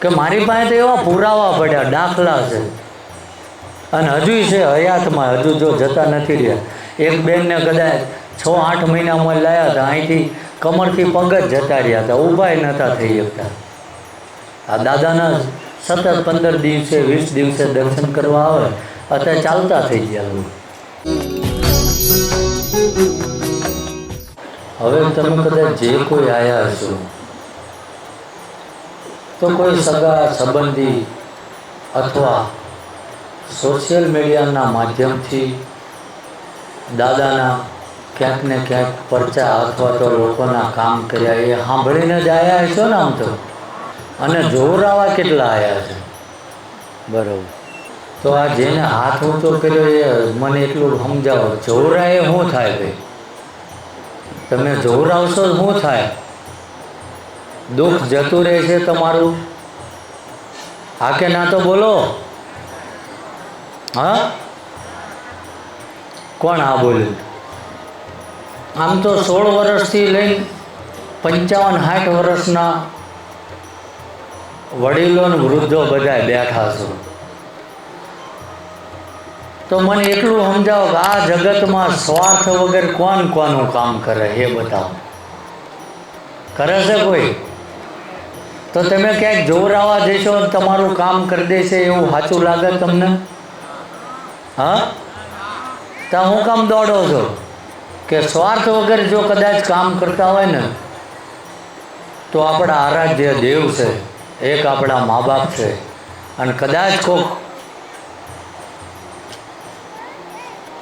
કે મારી પાસે તો એવા પુરાવા પડ્યા, દાખલા છે. અને હજુ છે, હયાતમાં, હજુ જો જતા નથી રહ્યા. એક બેનને કદાચ છ, આઠ મહિનામાં લાયા હતા, અહીંથી કમરથી પગ જ જતા રહ્યા હતા, ઊભા નહોતા થઈ શકતા. આ દાદાના સતત પંદર દિવસે, વીસ દિવસે દર્શન કરવા આવે, અત્યારે ચાલતા થઈ ગયા લોકો. હવે તમે કદાચ જે કોઈ આયા હશો તો કોઈ સગા સંબંધી અથવા સોશિયલ મીડિયાના માધ્યમથી દાદાના ક્યાંક ને ક્યાંક પરચા અથવા તો લોકોના કામ કર્યા એ સાંભળીને જ આવ્યા છો ને આમ તો? અને જોરાવા કેટલા આવ્યા છે? બરાબર. તો આ જેને હાથ ઊંચો કર્યો એ મને એટલું સમજાવો. જોરા એ શું થાય ભાઈ? તમે જોરાવશો શું થાય? દુઃખ જતું રહે છે તમારું? હા કે ના તો બોલો. હા? કોણ આ બોલ્યું આમ તો સોળ વર્ષથી લઈને પંચાવન સાઠ વર્ષના વડીલો વૃદ્ધો બધા બેઠા છો. તો મને એટલું સમજાવો કે આ જગતમાં સ્વાર્થ વગર કોણ કોનું કામ કરે એ બતાવો. કરે છે કોઈ? તો તમે ક્યાંક જોરાવા જશો તમારું કામ કરી દેશે એવું સાચું લાગે તમને? હા? તો હું કામ દોડો છો? કે સ્વાર્થ વગર જો કદાચ કામ કરતા હોય ને તો આપણા આરાધ્ય દેવ છે એક આપણા મા બાપ છે. અને કદાચ કોક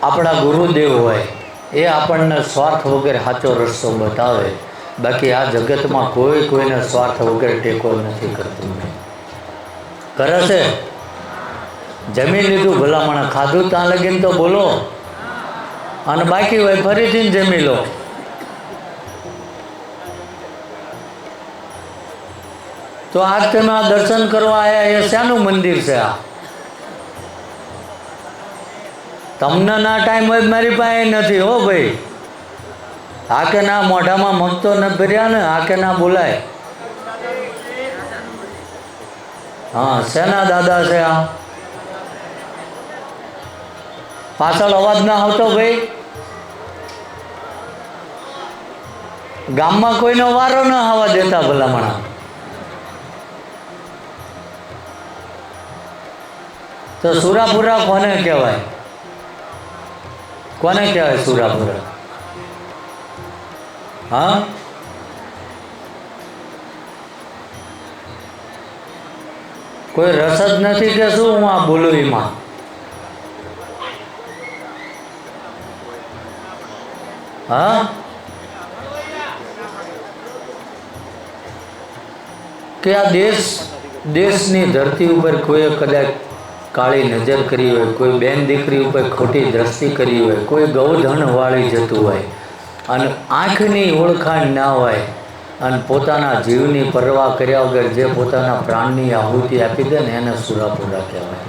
આપણા ગુરુદેવ હોય એ આપણને સ્વાર્થ વગર સાચો રસ્તો બતાવે. બાકી આ જગતમાં કોઈ કોઈને સ્વાર્થ વગર ટેકો નથી કરતું. કરે છે. જમીન લીધું, ભલામણ ખાધું, ત્યાં લગીને તો બોલો. અને બાકી હોય ફરીથી જમી લો. તો આજ તમે આ દર્શન કરવા આવ્યા એ શાનું મંદિર છે આ. તમને ના ટાઈમ હોય મારી પાસે નથી, હો ભાઈ. આ ના મોઢામાં મગતો ન ભર્યા ને આ ના બોલાય. હા, શેના દાદા છે આ? પાછળ અવાજ ના આવતો ભાઈ. ગામમાં કોઈનો વારો ન આવવા દેતા ભલામણા. તો સુરાપુરા કોને કહેવાય? કોને કહેવાય સુરાપુરા? હા? કોઈ રસ જ નથી કે શું હું આ બોલું એમાં હા? કે આ દેશ, દેશની ધરતી ઉપર કોઈએ કદાચ કાળી નજર કરી હોય, કોઈ બેન દીકરી ઉપર ખોટી દ્રષ્ટિ કરી હોય, કોઈ ગૌધન વાળી જતું હોય અને આંખની ઓળખાણ ના હોય અને પોતાના જીવની પરવા કર્યા વગર જે પોતાના પ્રાણની આહુતિ આપી દે ને એને સુરાપુરા કહેવાય.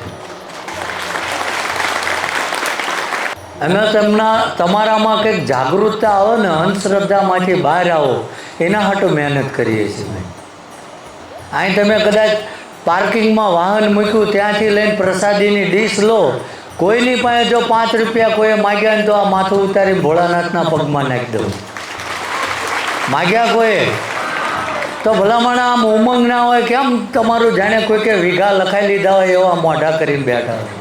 અને તેમના તમારામાં કંઈક જાગૃતતા આવો ને અંધશ્રદ્ધામાંથી બહાર આવો એના હાટું મહેનત કરીએ છીએ અહીં તમે કદાચ પાર્કિંગમાં વાહન મૂક્યું ત્યાંથી લઈને પ્રસાદીની ડીશ લો કોઈની પાસે જો પાંચ રૂપિયા કોઈએ માગ્યા ને તો આ માથું ઉતારી ભોળાનાથના પગમાં નાખી દઉં. માગ્યા કોઈએ? તો ભલામણ આમ ઉમંગ ના હોય કેમ તમારું જાણે કોઈ કે વીઘા લખાઈ લીધા હોય એવા મોઢા કરીને બેઠા હોય.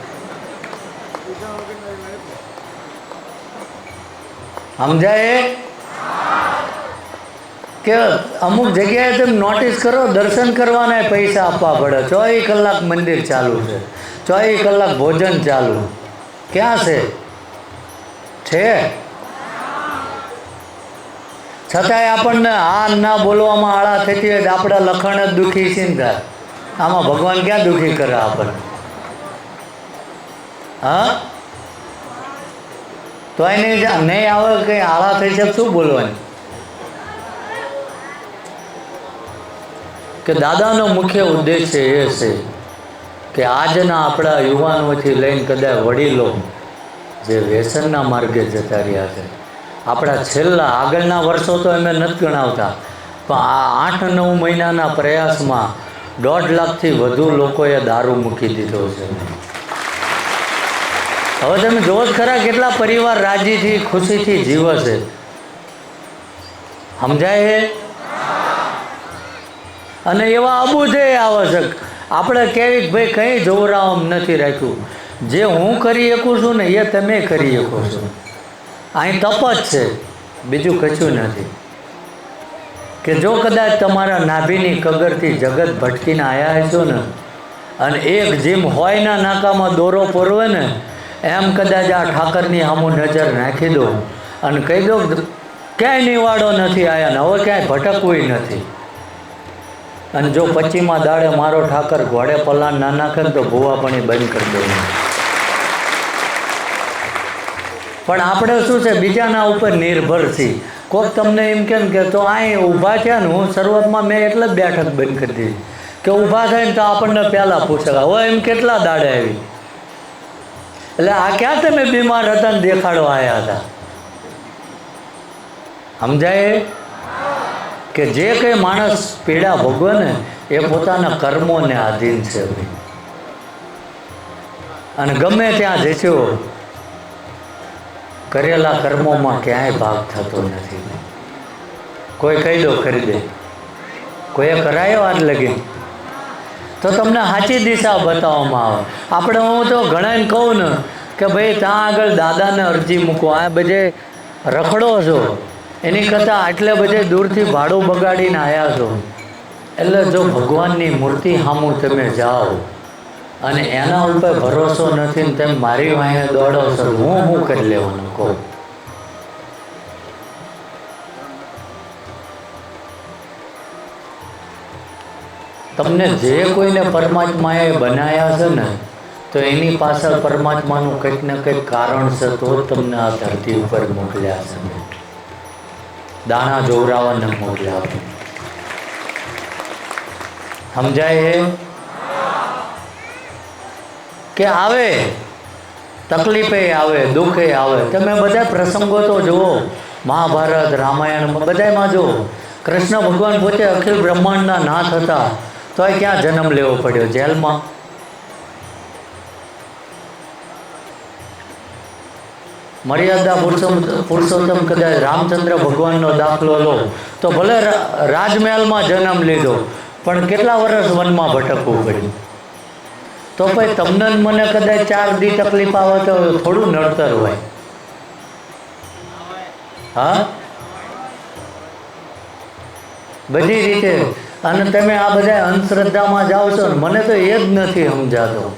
સમજાય? કે અમુક જગ્યાએ તમે નોટિસ કરો, દર્શન કરવાના પૈસા આપવા પડે. ચોવીસ કલાક મંદિર ચાલુ છે. ચોવીસ કલાક ભોજન ચાલુ. ક્યાં છે? છે? છતાંય આપણને આ ના બોલવામાં આળા થતી હોય આપણા લખણ જ દુઃખી થાય આમાં ભગવાન ક્યાં દુઃખી કરે આપણને? હા? તો એને નહીં આવે કંઈ આળા થઈ છે શું બોલવાની? કે દાદાનો મુખ્ય ઉદ્દેશ્ય એ છે કે આજના આપણા યુવાનોથી લઈને કદાચ વડીલો જે વ્યસનના માર્ગે જતા રહ્યા છે. આપણા છેલ્લા આગળના વર્ષો તો અમે નથી ગણાવતા, પણ આ આઠ નવ મહિનાના પ્રયાસમાં દોઢ લાખથી વધુ લોકોએ દારૂ મૂકી દીધો છે. હવે તમે જોવો જ ખરા કેટલા પરિવાર રાજીથી ખુશીથી જીવે છે. સમજાય અને એવા અબુધે આવશ્યક. આપણે કેવી ભાઈ કંઈ જોવરામ નથી રાખ્યું. જે હું કરી શકું છું ને એ તમે કરી શકો છો. અહીં તપ જ છે. બીજું કશું નથી. કે જો કદાચ તમારા નાભીની કગરથી જગત ભટકીને આવ્યા હશો ને, અને એક જીમ હોયના નાકામાં દોરો પરવે ને, એમ કદાચ આ ઠાકરની સામું નજર નાખી દો. અને કહી દો, ક્યાંય નિવાડો નથી આવ્યા ને, હવે ક્યાંય ભટકવું નથી. અને જો પચ્ચીમાં દાડે મારો ઠાકર ઘોડે પલાણ ના નાખે તો ભૂવા પણ બંધ કરી દે. પણ આપણે શું છે, બીજાના ઉપર નિર્ભર છીએ. કોક તમને એમ કેમ કે તો અહીં ઊભા થયા ને હું શરૂઆતમાં મેં એટલે જ બેઠક બંધ કરી દીધી. કે ઊભા થાય ને તો આપણને પહેલાં પૂછે હવે એમ કેટલા દાડે આવી? એટલે આ ક્યાં તમે બીમાર હતા ને દેખાડવા આવ્યા હતા? સમજાય? કે જે કંઈ માણસ પીડા ભોગવે ને એ પોતાના કર્મોને આધીન છે અને ગમે ત્યાં જશો કરેલા કર્મોમાં ક્યાંય ભાગ થતો નથી કોઈ કહી દો કરી દે. કોઈએ કરાયો આજ લગી તો તમને સાચી દિશા બતાવવામાં આવે. આપણે હું તો ઘણાને કહું ને કે ભાઈ ત્યાં આગળ દાદાને અરજી મૂકો. આ બધે રખડો છો. એની કરતાં આટલે બધે દૂરથી ભાડું બગાડીને આવ્યા છો. એટલે જો ભગવાનની મૂર્તિ સામું તમે જાઓ અને એના ઉપર ભરોસો નથી ને તેમ મારી વાંહે દોડો છો હું શું કરી લેવાનું કહું. તમને જે કોઈને પરમાત્માએ બનાવ્યા છે ને તો એની પાછળ પરમાત્માનું કંઈક ને કંઈક કારણ છે તો તમને આ ધરતી ઉપર મોકલ્યા છે. દાણા જોવરાવાને મોકલ્યા સમજાય એ કે આવે? તકલીફે આવે દુઃખે આવે. તમે બધા પ્રસંગો તો જુઓ. મહાભારત રામાયણ બધામાં જુઓ. કૃષ્ણ ભગવાન પોતે અખિલ બ્રહ્માંડના નાથ હતા. તો એ ક્યાં જન્મ લેવો પડ્યો? જેલમાં? મર્યાદા પુરુષોત્તમ પુરુષોત્તમ કદાચ રામચંદ્ર ભગવાનનો દાખલો લો તો ભલે રાજમહેલમાં જન્મ લીધો પણ કેટલા વર્ષ વનમાં ભટકવું પડ્યું? તો ભાઈ તમને મને કદાચ ચાર દી તકલીફ આવે તો થોડું નડતર હોય. હા? બધી રીતે. અને તમે આ બધા અંધશ્રદ્ધામાં જાઓ છો મને તો એ જ નથી સમજાતો.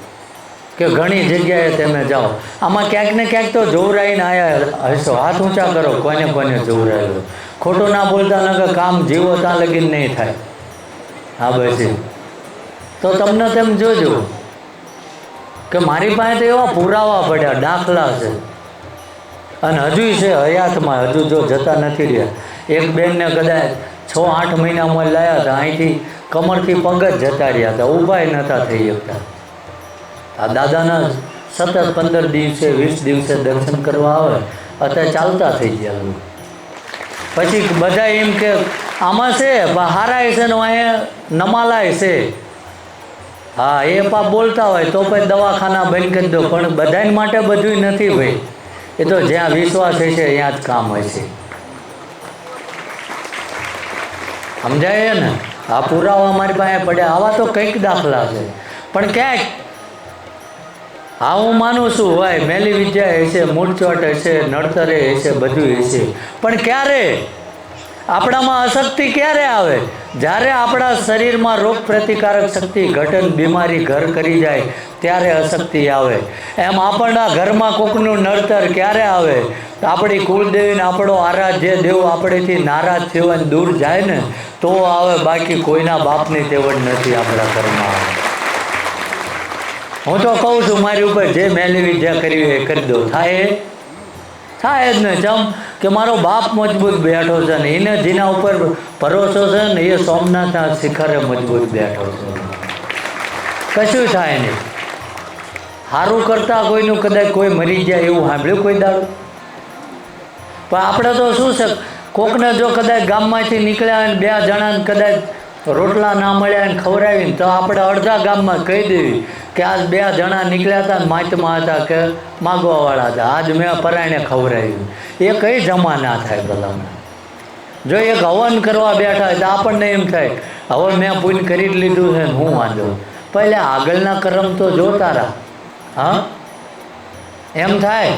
કે ઘણી જગ્યાએ તમે જાઓ. આમાં ક્યાંક ને ક્યાંક તો જોવરાઈને આવ્યા હશો. હાથ ઊંચા કરો કોને કોને જોવરાયેલો. ખોટું ના બોલતા નકર કામ જીવો ત્યાં લગીન નહીં થાય. હા બસી તો તમને તેમ જોજો કે મારી પાસે તો એવા પુરાવા પડ્યા દાખલા છે. અને હજુય છે હયાતમાં હજુ જો જતા નથી રહ્યા. એક બેનને કદાચ છ આઠ મહિનામાં લાયા હતા અહીંથી કમરથી પગ જ જતા રહ્યા હતા. ઊભાય નહોતા થઈ શકતા. આ દાદાના સતત પંદર દિવસે, વીસ દિવસે દર્શન કરવા આવે, અત્યારે ચાલતા થઈ ગયા પછી બધા એમ કે, આમાં છે હારાય છે ને અહીંયા નમાલાય છે. હા, એ પા બોલતા હોય, તો પછી દવાખાના બંધ કરી દો, પણ બધાને માટે બધું નથી ભાઈ. એ તો જ્યાં વિશ્વાસ હોય છે, ત્યાં જ કામ હોય છે. સમજાય ને? આ પુરાવા મારી પાસે પડ્યા, આવા તો કંઈક દાખલા છે. પણ ક્યાંક હા, હું માનું છું. ભાઈ, મેલી વિદ્યા હશે મૂળચોટ હશે નડતરે હશે બધું હશે પણ ક્યારે? આપણામાં અશક્તિ ક્યારે આવે? જ્યારે આપણા શરીરમાં રોગ પ્રતિકારક શક્તિ, ઘટન, બીમારી ઘર કરી જાય, ત્યારે અશક્તિ આવે. એમ આપણા ઘરમાં કોકનું નડતર ક્યારે આવે? તો આપણી કુળદેવીને આપણો આરાધ્ય દેવ આપણેથી નારાજ થયો દૂર જાય ને, તો આવે. બાકી કોઈના બાપની તેવડ નથી આપણા ઘરમાં. હું તો કહું છું, મારી ઉપર જે મેલી વિદ્યા કરી એ કરી દો. થાય? થાય જ ને. ચમ કે મારો બાપ મજબૂત બેઠો છે ને, એને જેના ઉપર ભરોસો છે ને, એ સોમનાથના શિખરે મજબૂત બેઠો છે. કશું થાય નહીં. સારું કરતા કોઈનું કદાચ કોઈ મરી જાય એવું સાંભળ્યું કોઈ દાડો? પણ આપણે તો શું છે, કોકને જો કદાચ ગામમાંથી નીકળ્યા અને બે જણાને કદાચ રોટલા ના મળ્યા એને ખવડાવીને તો આપણે અડધા ગામમાં કહી દેવી કે આજ બે જણા નીકળ્યા હતા માતમાં હતા કે માગવાવાળા હતા. આજ મેં પરાયણે ખવડાવ્યું. એ કઈ જમા ના થાય ભલામણ? જો એક હવન કરવા બેઠા તો આપણને એમ થાય, હવે મેં પૂન કરી જ લીધું છે હું વાંધો? પહેલાં આગળના કરમ તો જો તારા હા? એમ થાય?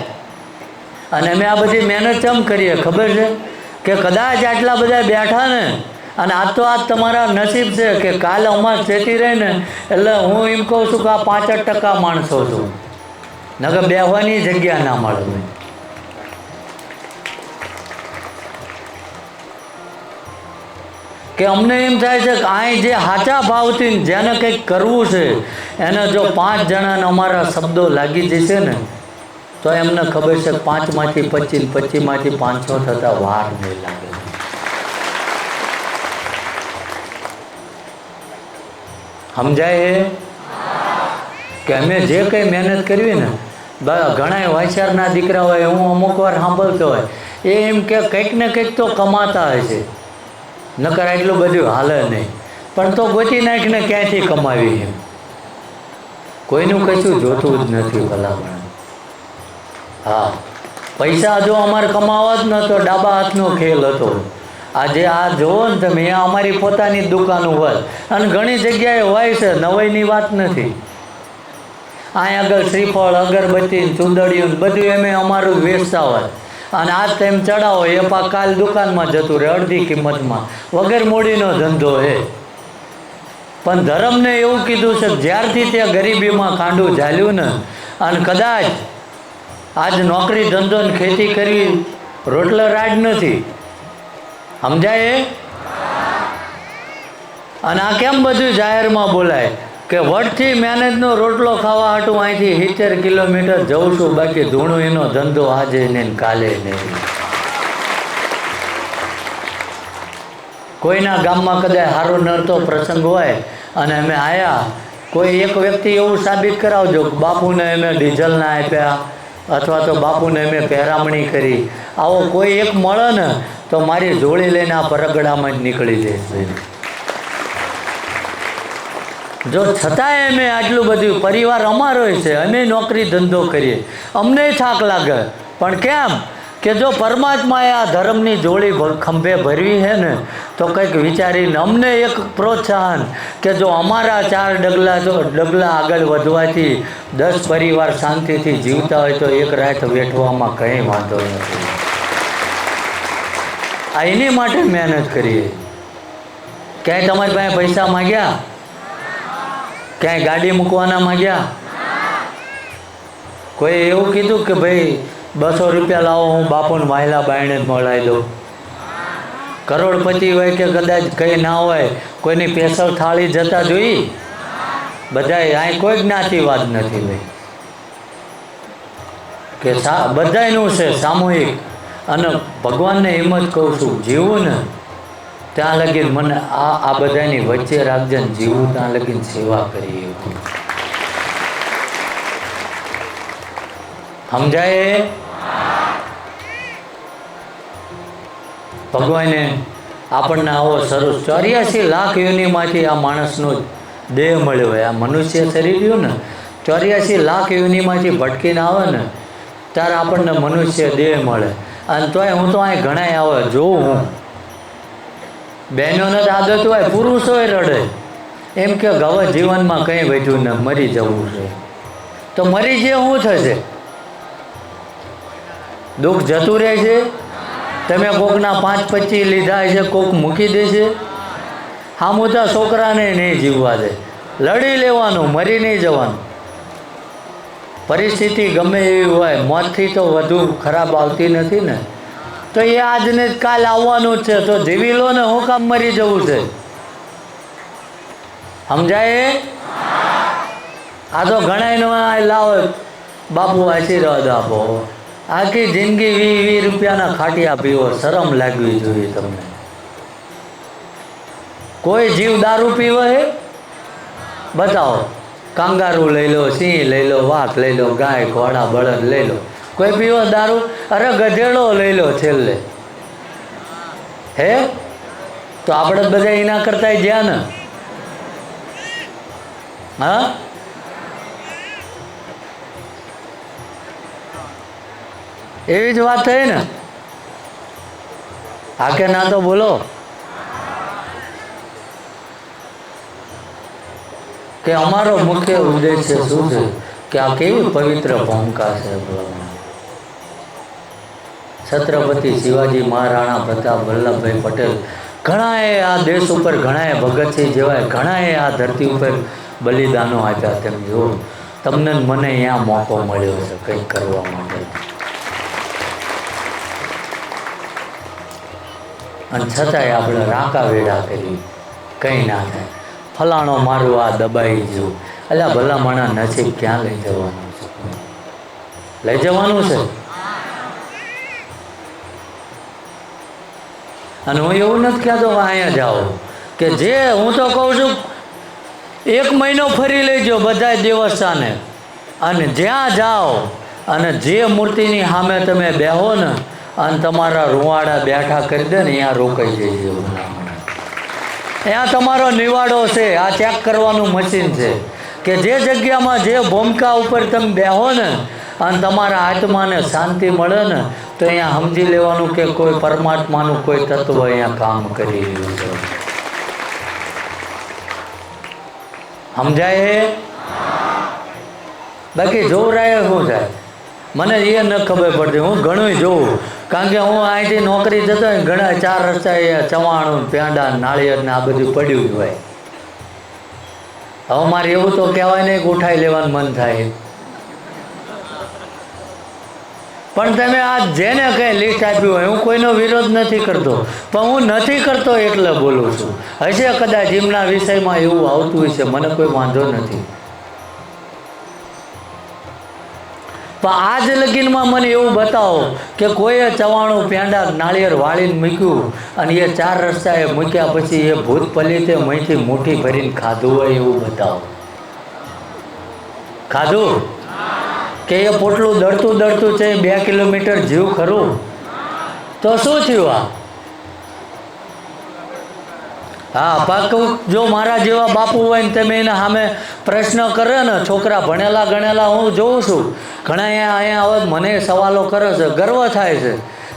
અને અમે આ બધી મહેનત કેમ કરીએ? ખબર છે? કે કદાચ આટલા બધા બેઠા ને અને આ તો આજ તમારા નસીબ છે કે કાલ અમાર ચેતી રહે ને એટલે હું એમ કહું છું કે આ પાંચ ટકા માણસો છું. નગર બેહવાની જગ્યા ના મળે. કે અમને એમ થાય છે કે અહીં જે સાચા ભાવથી જેને કંઈક કરવું છે, એને જો પાંચ જણાને અમારા શબ્દો લાગી જશે ને, તો એમને ખબર છે પાંચમાંથી પચીસ, પચીસમાંથી પાંચસો થતા વાર નહીં લાગે. સમજાય એ? કે અમે જે કંઈ મહેનત કરવી ને ઘણા વાંચિયારના દીકરા હોય, હું અમુક વાર સાંભળતો હોય એ એમ કે કંઈક ને કંઈક તો કમાતા હશે નકર એટલું બધું હાલે નહીં. પણ તો ગોતી નાખીને ક્યાંથી કમાવી એમ? કોઈનું કશું જોતું જ નથી ભલામણ. હા. પૈસા જો અમારે કમાવા જ નહોતો ડાબા હાથનો ખેલ હતો. આજે આ જુઓ ને તમે, અહીંયા અમારી પોતાની દુકાનો હોય અને ઘણી જગ્યાએ હોય છે, નવાઈની વાત નથી. અહીંયા આગળ શ્રીફળ, અગરબત્તી ચુંદડીયું બધું એમે અમારું વેચતા હોય. અને આજ તેમ ચડાવો, એ પા કાલ દુકાનમાં જતું રહે, અડધી કિંમતમાં. વગર મૂડીનો ધંધો હે. પણ ધર્મને એવું કીધું છે, જ્યારથી તે ગરીબીમાં કાંડું ઝાલ્યું ને, અને કદાચ આજ નોકરી ધંધો ને ખેતી કરવી રોટલો રાડ નથી. સમજાય? અને આ કેમ બધું જાહેરમાં બોલાય? કે વટથી મેનેજનો રોટલો ખાવા હાટું અહીંથી સિત્તેર કિલોમીટર જઉં છું, બાકી ધૂણું એનો ધંધો આજે ને ને કાલે નહીં. કોઈના ગામમાં કદાચ સારો નડતો પ્રસંગ હોય, અને અમે આવ્યા કોઈ એક વ્યક્તિ એવું સાબિત કરાવજો, બાપુને અમે ડીઝલ ના આપ્યા અથવા તો બાપુને મેં પહેરામણી કરી. આવો કોઈ એક મળે ને તો મારી જોડી લઈને આ પરગડામાં જ નીકળી જશે જો છતાંય અમે આટલું બધું પરિવાર અમારો છે અમે નોકરી ધંધો કરીએ. અમને થાક લાગે. પણ કેમ? કે જો પરમાત્માએ આ ધર્મની જોડી ખંભે ભરવી છે ને, તો કંઈક વિચારીને અમને એક પ્રોત્સાહન કે જો અમારા ચાર ડગલા જો ડગલા આગળ વધવાથી દસ પરિવાર શાંતિથી જીવતા હોય તો એક રાત વેઠવામાં કંઈ વાંધો નથી. આ એની માટે મહેનત કરીએ. ક્યાંય તમારી પાસે પૈસા માગ્યા? ક્યાંય ગાડી મૂકવાના માંગ્યા? કોઈ એવું કીધું કે ભાઈ બસો રૂપિયા લાવો, હું બાપુને વાયલા બાયણે જ મળાવી દઉં. કરોડપતિ હોય કે કદાચ કંઈ ના હોય, કોઈની પેશલ થાળી જતા જોઈ બધાય અહીં કોઈ જ્ઞાતિવાદ નથી ભાઈ. કે સા, બધાયનું છે સામૂહિક. અને ભગવાનને એમ જ કહું છું જીવું ને, ત્યાં લગી મને આ આ બધાની વચ્ચે રાખજે જીવું ત્યાં લગીન સેવા કરી એવું. સમજાય? ભગવાને આપણને આવો સરસ ચોર્યાસી લાખ યોનિમાંથી આ માણસનો દેહ મળ્યો હોય. આ મનુષ્ય શરીર રહ્યું ને, ચોર્યાસી લાખ યોનિમાંથી ભટકીને આવે ને, ત્યારે આપણને મનુષ્ય દેહ મળે. અને તોય હું તો અહીં ઘણાય આવે જોઉં હું. બહેનોને આદત હોય પુરુષોય રડે. એમ કે હવે જીવનમાં કંઈ વધ્યું ને મરી જવું છે. તો મરી જે શું થશે? દુઃખ જતું રહે છે તમે કોકના પાંચ પચીસ લીધા છે કોક મૂકી દેશે. મોટા છોકરાને નહીં જીવવા દે. લડી લેવાનું મરી નહીં જવાનું. પરિસ્થિતિ ગમે એવી હોય મોતથી તો વધુ ખરાબ આવતી નથી ને. તો એ આજને જ કાલ આવવાનું જ છે. તો જીવી લો ને હું કામ મરી જવું છે? સમજાય? આ તો ઘણા લાવો. બાપુ આશીર્વાદ આપો. આખી જિંદગી વી વી રૂપિયાના ખાટિયા પીવો શરમ લાગવી જોઈએ તમને. કોઈ જીવ દારૂ પીવે હે? બતાવો. કાંગારું લઈ લો સિંહ લઈ લો વાઘ લઈ લો ગાય ઘોડા બળદ લઈ લો. કોઈ પીવો દારૂ? અરે ગધેડો લઈ લો છેલ્લે. હે? તો આપણે બધા એના કરતા જ્યાં ને? હા? એવી જ વાત થઈ ને? હા કે ના તો બોલો. કે અમારો મુખ્ય ઉદ્દેશ્ય શું છે? કે આ કેવી પવિત્ર ભૂમિકા છે છત્રપતિ શિવાજી મહારાણા પ્રતાપ વલ્લભભાઈ પટેલ ઘણાએ આ દેશ ઉપર ઘણાએ ભગતસિંહ જેવાય ઘણાએ આ ધરતી ઉપર બલિદાનો આપ્યા તેમ જુઓ તમને મને અહીંયા મોકો મળ્યો છે કંઈક કરવા માટે. અને છતાંય આપણે રાંકા વેડા કરી. કંઈ ના થાય. ફલાણો મારું આ દબાઈ ગયું. એટલે ભલા માણા ક્યાં લઈ જવાનું છે? લઈ જવાનું છે? અને હું એવું નથી કહેતો અહીંયા જાઓ. કે જે હું તો કહું છું, એક મહિનો ફરી લેજો બધા દેવસ્થાને. અને જ્યાં જાઓ અને જે મૂર્તિની સામે તમે બેહો ને અને તમારા રૂવાડા બેઠા કરી દે ને, અહીંયા રોકાઈ જઈએ ત્યાં તમારો નિવાડો છે, આ ચેક કરવાનું મશીન છે કે જે જગ્યામાં જે ભૂમકા ઉપર તમે બેહો ને, અને તમારા આત્માને શાંતિ મળે ને, તો અહીંયા સમજી લેવાનું કે કોઈ પરમાત્માનું કોઈ તત્વ અહીંયા કામ કરી રહ્યું છે. સમજાય? બાકી જોવરાય શું થાય? મને એ ન ખબર પડતી, હું ઘણું જોઉં. કારણ કે હું અહીંથી નોકરી જતો હોય ઘણા ચાર રસ્તા એ ચવાણું, પેંડા, નાળિયેર ને આ બધું પડ્યું હોય. હવે મારે એવું તો કહેવાય નહીં ઉઠાઈ લેવાનું મન થાય. પણ તમે આ જેને કંઈ લિસ્ટ આપ્યું હોય, હું કોઈનો વિરોધ નથી કરતો. પણ હું નથી કરતો એટલે બોલું છું. હશે કદાચ જીમના વિષયમાં એવું આવતું હશે, મને કોઈ વાંધો નથી. પણ આજ લગીનમાં મને એવું બતાવો કે કોઈએ ચવાણું પેંડા નાળિયેર વાળીને મૂક્યું અને એ ચાર રસ્તાએ મૂક્યા પછી એ ભૂત પલિતે મહીથી મુઠ્ઠી ભરીને ખાધું હોય એવું બતાવો. ખાધું? કે એ પોટલું દળતું દળતું છે, બે કિલોમીટર જીવ ખરું? તો શું થયું આ? હા પાક જો મારા જેવા બાપુ હોય ને તમે એના સામે પ્રશ્ન કરે ને છોકરા ભણેલા ગણેલા હું જોઉં છું. ઘણા અહીંયા અહીંયા હવે મને સવાલો કરે છે ગર્વ થાય છે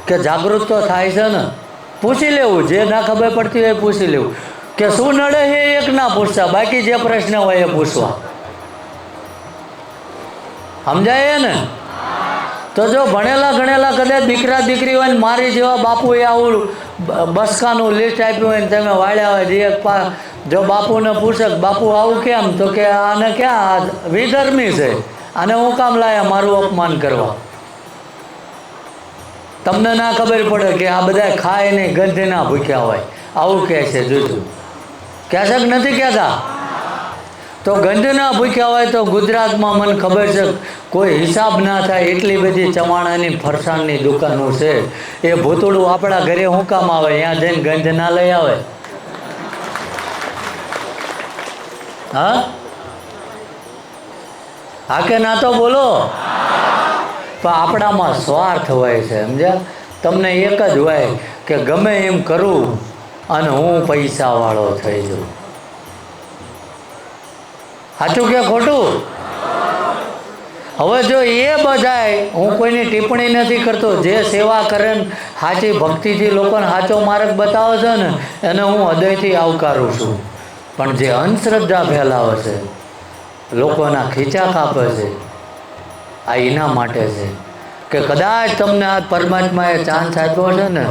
કે જાગૃત તો થાય છે ને. પૂછી લેવું જે ના ખબર પડતી હોય એ પૂછી લેવું. કે શું નડે છે એ એક ના પૂછતા બાકી જે પ્રશ્ન હોય એ પૂછવા. સમજાય ને? તો જો ભણેલા ગણેલા કદાચ દીકરા દીકરી હોય ને મારી જેવા બાપુએ આવું બસકાનું લિસ્ટ આપ્યું હોય ને તમે વાળ્યા હોય જે જો બાપુને પૂછે બાપુ આવું કેમ? તો કે આને ક્યાં? વિધર્મી છે. આને હું કામ લાયા? મારું અપમાન કરવા. તમને ના ખબર પડે કે આ બધા ખાય નહીં ગંધ ના ભૂખ્યા હોય. આવું કહે છે જુદું કહેશે કે નથી કહેતા? તો ગંધના ભૂખ્યા હોય તો ગુજરાતમાં મને ખબર છે, કોઈ હિસાબ ના થાય એટલી બધી ચવાણાની ફરસાણની દુકાનો છે. એ ભૂતળું આપણા ઘરે શું કામ આવે? ત્યાં જઈને ગંધ ના લઈ આવે. હા? હા કે ના તો બોલો? તો આપણામાં સ્વાર્થ હોય છે, સમજ્યા? તમને એક જ હોય કે ગમે એમ કરું અને હું પૈસાવાળો થઈ જાઉં. સાચું કે ખોટું? હવે જો એ બધાય, હું કોઈની ટિપ્પણી નથી કરતો, જે સેવા કરે ને સાચી ભક્તિથી લોકોને સાચો માર્ગ બતાવે છે ને, એને હું હૃદયથી આવકારું છું. પણ જે અંધશ્રદ્ધા ફેલાવે છે, લોકોના ખીચા કાપે છે, આ એના માટે છે. કે કદાચ તમને આ પરમાત્માએ ચાન્સ આપ્યો છે ને,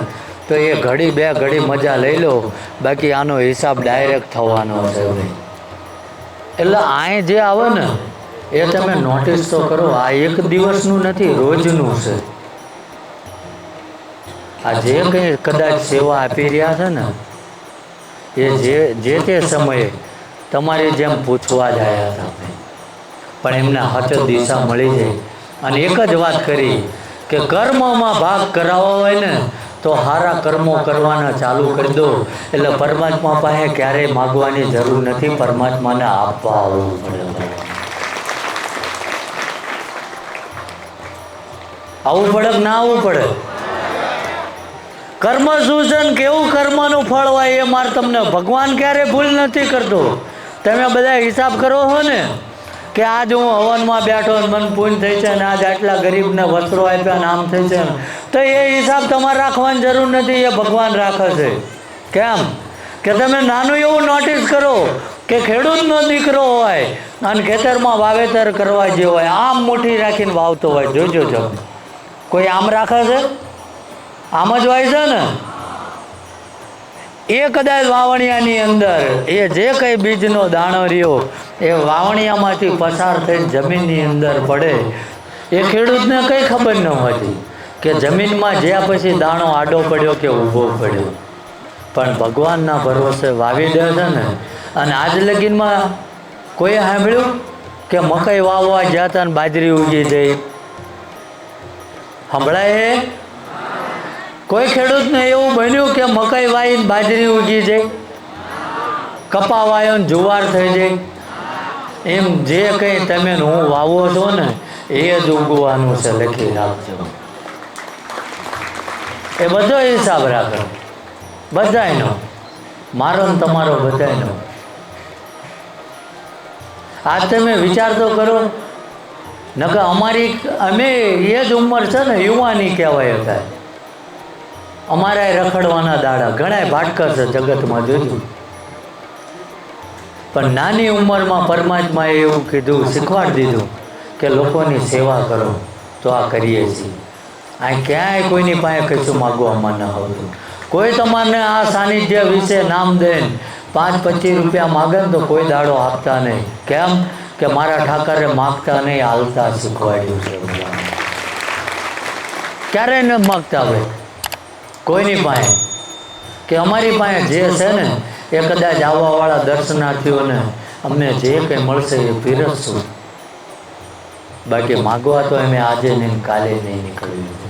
તો એ ઘડી બે ઘડી મજા લઈ લો, બાકી આનો હિસાબ ડાયરેક્ટ થવાનો છે. ભાઈ એટલે આ જે આવે ને એ તમે નોટિસ તો કરો આ એક દિવસનું નથી રોજનું છે. આ જે કંઈ કદાચ સેવા આપી રહ્યા છે ને એ જે જે તે સમયે તમારી જેમ પૂછવા જ આવ્યા હતા. પણ એમને હચ દિશા મળી જાય. અને એક જ વાત કરી કે કર્મમાં ભાગ કરાવવા હોય ને તો સારા કર્મો કરવાના ચાલુ કરી દો. એટલે પરમાત્મા પાસે ક્યારેય માગવાની જરૂર નથી. પરમાત્માને આપવા આવવું પડે. આવવું પડે ના આવવું પડે? કર્મ સૂચન કેવું કર્મનું ફળ હોય એ મારે તમને ભગવાન ક્યારે ભૂલ નથી કરતો? તમે બધા હિસાબ કરો છો ને. કે આજ હું હવનમાં બેઠો મન પૂન થઈ છે ને આજ આટલા ગરીબને વસ્ત્રો આપ્યા ને આમ થઈ છે તો એ હિસાબ તમારે રાખવાની જરૂર નથી, એ ભગવાન રાખે છે. કેમ? કે તમે નાનું એવું નોટિસ કરો કે ખેડૂતનો દીકરો હોય અને ખેતરમાં વાવેતર કરવા જે હોય, આમ મોટી રાખીને વાવતો હોય, જોજો તમે કોઈ આમ રાખે છે? આમ જ હોય છે ને? એ કદાચ વાવણિયાની અંદર, એ જે કંઈ બીજનો દાણો રહ્યો, એ વાવણિયામાંથી પસાર થઈને જમીનની અંદર પડે. એ ખેડૂતને કંઈ ખબર ન હોતી કે જમીનમાં જ્યાં પછી દાણો આડો પડ્યો કે ઊભો પડ્યો. પણ ભગવાનના ભરોસે વાવી દે છે ને. અને આજ લગીનમાં કોઈ સાંભળ્યું કે મકાઈ વાવવા જ્યાં હતા બાજરી ઉગી જઈ સંભળાય? એ કોઈ ખેડૂતને એવું બન્યું કે મકાઈ વાવીને બાજરી ઉગી જાય, કપા વાયો ને જુવાર થઈ જાય, એમ જે કંઈ તમે હું વાવો છો ને, એ જ ઉગવાનું છે લખી રાખજો એ બધો હિસાબ રાખો બધાયનો. મારો ને તમારો બધાયનો. આ તમે વિચાર તો કરો. નકર અમારી અમે એ જ ઉંમર છે ને, યુવાની કહેવાય હતા અમારા રખડવાના દાડા. ઘણા ભાટકર છે જગતમાં જોયું પણ નાની ઉંમરમાં પરમાત્માએ એવું કીધું, શીખવાડી દીધું કે લોકોની સેવા કરો, તો આ કરીએ છીએ. આ ક્યાંય કોઈની પાસે કશું માગવામાં ન હોતું કોઈ તમારને આ સાનિધ્ય વિશે નામ દે પાંચ પચીસ રૂપિયા માગે તો કોઈ દાડો આપતા નહીં. કેમ કે મારા ઠાકરે માગતા નહીં, હાલતા શીખવાડ્યું છે. ક્યારેય ક્યારે ન માગતા ભાઈ કોઈની પાસે? કે અમારી પાસે જે છે ને એ કદાચ આવવાવાળા દર્શનાર્થીઓને અમને જે કંઈ મળશે એ પીરસશું. બાકી માગવા તો અમે આજે નહીં કાલે નહીં નીકળ્યું.